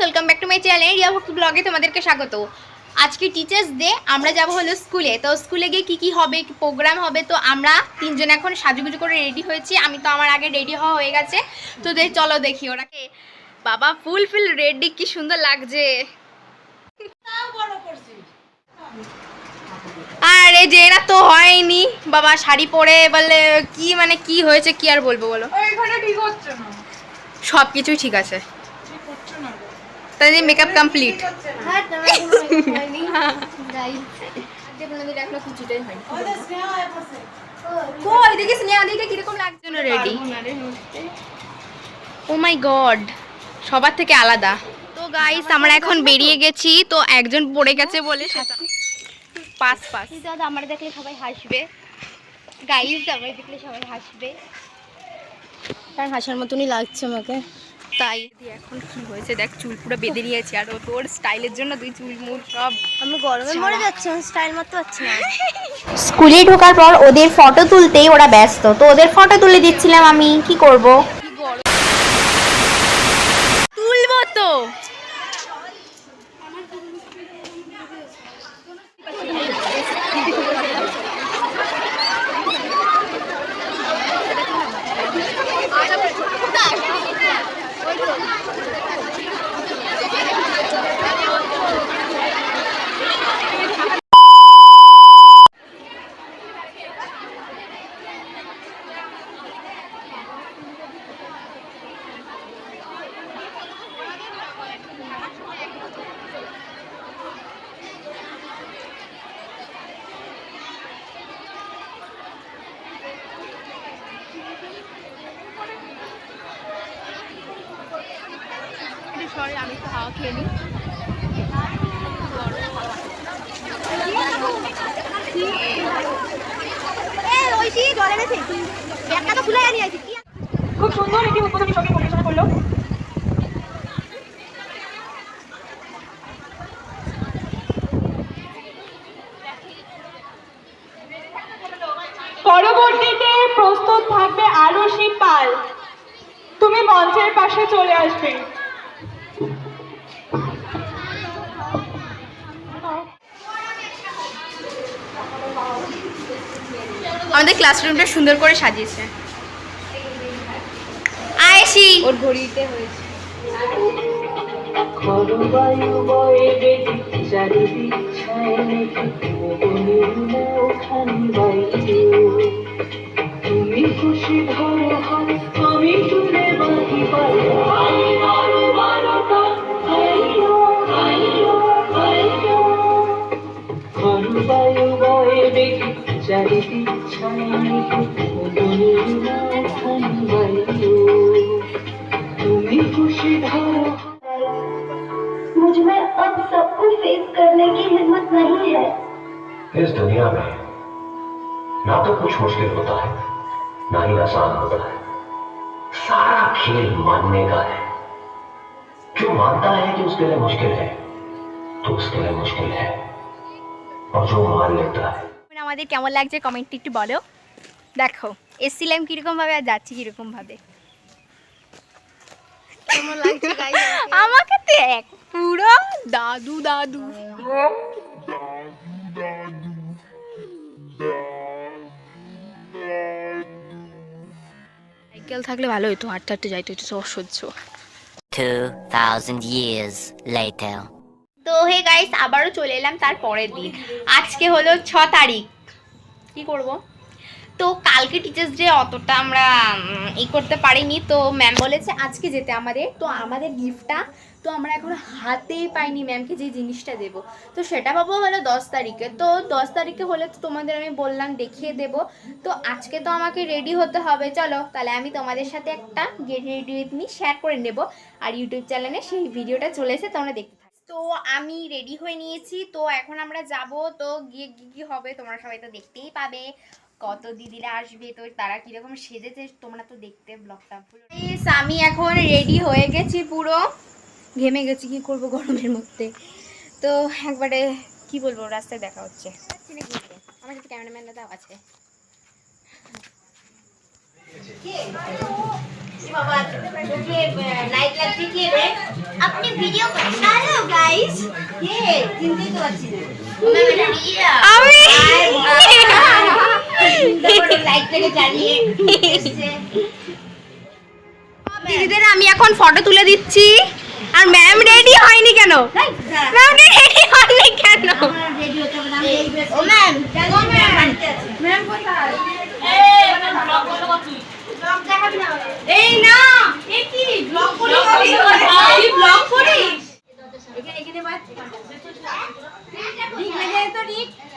Welcome back to my channel Riya Bhakti ব্লগে তোমাদেরকে স্বাগত। আজকে টিচার্স ডে আমরা যাব হলো স্কুলে তো স্কুলে গিয়ে কী কী হবে প্রোগ্রাম হবে তো আমরা তিনজন এখন সাজুগুজু করে রেডি হয়েছি। আমি তো আমার আগে রেডি হওয়া হয়ে গেছে। তো চলো দেখি ওরাকে বাবা ফুল ফুল রেডি কি সুন্দর লাগছে। আরে যে এরা তো হয়নি। বাবা শাড়ি পরে বলে কি মানে কি হয়েছে কি আর বলব বলো? সব কিছুই ঠিক আছে। তাহলে মেকআপ কমপ্লিট। কই দেখি স্নেহা দিকে কীরকম লাগছে রেডি ও মাই গড সবার থেকে আলাদা। তো গাইস আমরা এখন বেরিয়ে গেছি তো একজন পড়ে গেছে বলে পাস পাস দাদা আমার দেখলে সবাই হাসবে। গাইজ আমার দেখলে সবাই হাসবে। কারণ হাসার মতনই লাগছে আমাকে। তাই। এখন কি হয়েছে? দেখ চুল পুরো বেঁধে নিয়েছে। আর তোর স্টাইলের জন্য তুই চুল মুল সব আমি গরমে মরে যাচ্ছি স্টাইল মারতে পারছি না। স্কুলে ঢোকার পর ওদের ফটো তুলতেই ওরা ব্যস্ত। তো ওদের ফটো তুলে দিচ্ছিলাম আমি। কি করব তুলবো তো আমি তো হাওয়া খেয়ে নিই। খুব সুন্দর একটি উদ্বোধনী ছবি পরিবেশনা করল। পরবর্তীতে প্রস্তুত থাকবে আরশি পাল তুমি মঞ্চের পাশে চলে আসবে। আমাদের ক্লাসরুমটা সুন্দর করে সাজিয়েছে। আয়েশি ওর ঘড়িতে হয়েছে। তুমি খুশি ধরো আমি তুলে বাকি পারে মারো মারোটা আইয়ো আইয়ো আইয়ো করবায়ু বয়ে বেদি চারিদিক ছায় মেঘে মগনির ওঠানি বাইরে তুমি খুশি ধরো হাত मुझ में अब सबको फेस करने की हिम्मत नहीं है इस दुनिया में ना तो कुछ मुश्किल होता है ना ही आसान होता है सारा खेल मानने का है जो मानता है कि उसके लिए मुश्किल है तो उसके लिए मुश्किल है और जो मान लेता है আমাদের কেমন লাগছে কমেন্টটি একটু বলো। দেখো এসছিলাম কীরকম ভাবে আর যাচ্ছি কীরকম ভাবে কেমন লাগছে গাইজ পুরো দাদু দাদু। সাইকেল থাকলে ভালো হতো হাঁটতে হাঁটতে যাইতে হতো অসহ্য। 2,000 years later. তো হে গাইস আবারও চলে এলাম তার পরের দিন। আজকে হলো ছ তারিখ। কি করব? তো কালকে টিচার্স ডে অতটা আমরা ই করতে পারিনি। তো ম্যাম বলেছে আজকে যেতে আমাদের। তো আমাদের গিফটটা তো আমরা এখন হাতেই পাইনি ম্যামকে যে জিনিসটা দেব। তো সেটা পাবো হলো দশ তারিখে। তো দশ তারিখে হলে তো তোমাদের আমি বললাম, দেখিয়ে দেব। তো আজকে তো আমাকে রেডি হতে হবে। চলো, তাহলে আমি তোমাদের সাথে একটা get ready with me share করে নেব। আর ইউটিউব চ্যানেলে সেই ভিডিওটা চলে এসে তোমরা দেখতে তো আমি রেডি হয়ে নিয়েছি। তো এখন আমরা যাব। তো গিয়ে কি হবে তোমরা সবাই তো দেখতেই পাবে। কত দিদিরা আসবে, তো তারা কীরকম সেজেছে তোমরা তো দেখতে ব্লগটা আমি এখন রেডি হয়ে গেছি পুরো। ঘেমে গেছি, কি করব গরমের মধ্যে। তো একবারে কি বলব, রাস্তায় দেখা হচ্ছে। আমার সাথে ক্যামেরাম্যান দাদাও আছে। বাবা লাগছে কি রে আপনি ভিডিও করছেন হ্যালো গাইস কে চিনতেই তো পারছি না। আমি লাইট থেকে জ্বালিয়ে দিদিদের আমি এখন ফটো তুলে দিচ্ছি আর ম্যাম রেডি হয়নি কেন ম্যাম রেডি হয়নি কেন ও ম্যাম ম্যাম কোথায় এই না এ কি ব্লগ করি কি ব্লগ করিস এখানে এখানে বাদ ঠিক লাগে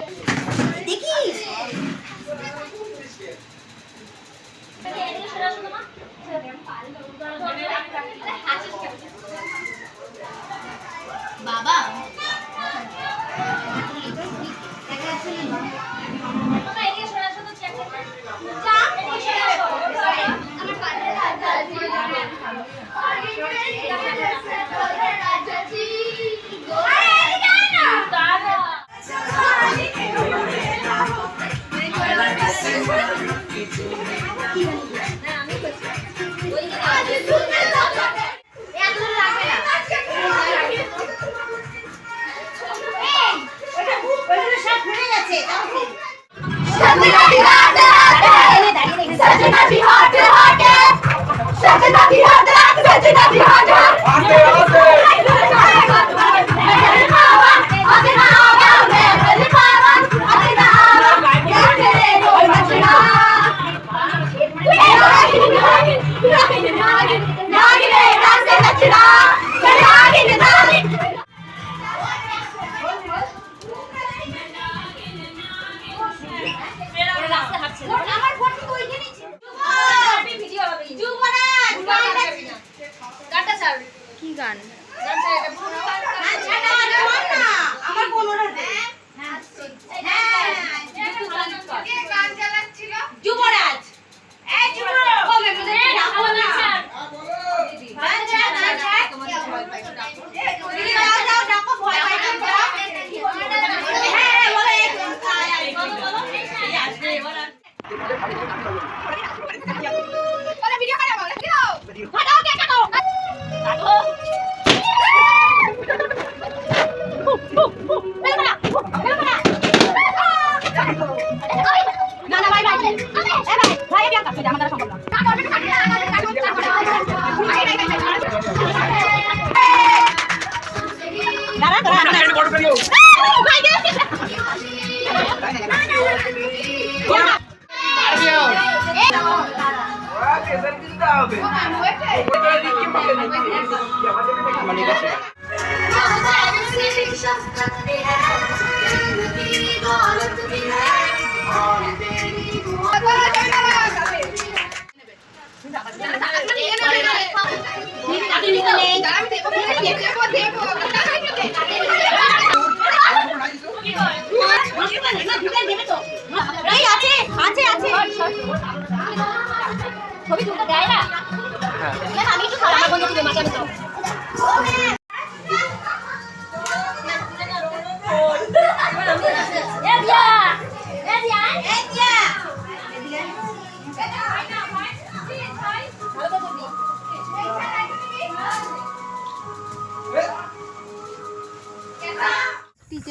দাঁড়া এই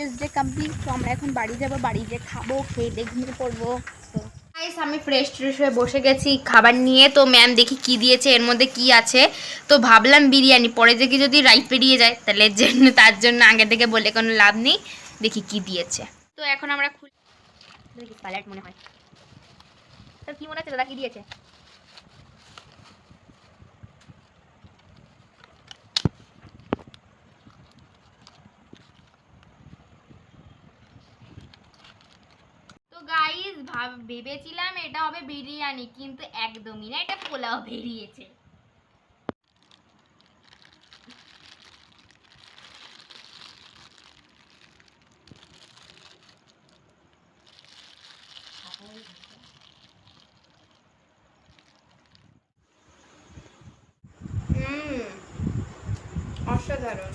টিচার্স ডে কমপ্লিট তো আমরা এখন বাড়ি যাব বাড়ি গিয়ে খাব খেয়ে দিয়ে ঘুমিয়ে পড়ব গাইস আমি ফ্রেশ ট্রেশ হয়ে বসে গেছি খাবার নিয়ে তো ম্যাম দেখি কি দিয়েছে এর মধ্যে কি আছে। তো ভাবলাম বিরিয়ানি পরে দেখি যদি রাইট পেরিয়ে যায় তাহলে জন্য তার জন্য আগে থেকে বলে কোনো লাভ নেই দেখি কি দিয়েছে। তো এখন আমরা খুলি দেখি স্যালাড মনে হয়। তো কি মনে হচ্ছে দাদা কি দিয়েছে? গাইস ভাব ভেবেছিলাম এটা হবে বিরিয়ানি কিন্তু একদমই না এটা পোলাও বেরিয়েছে। অসাধারণ।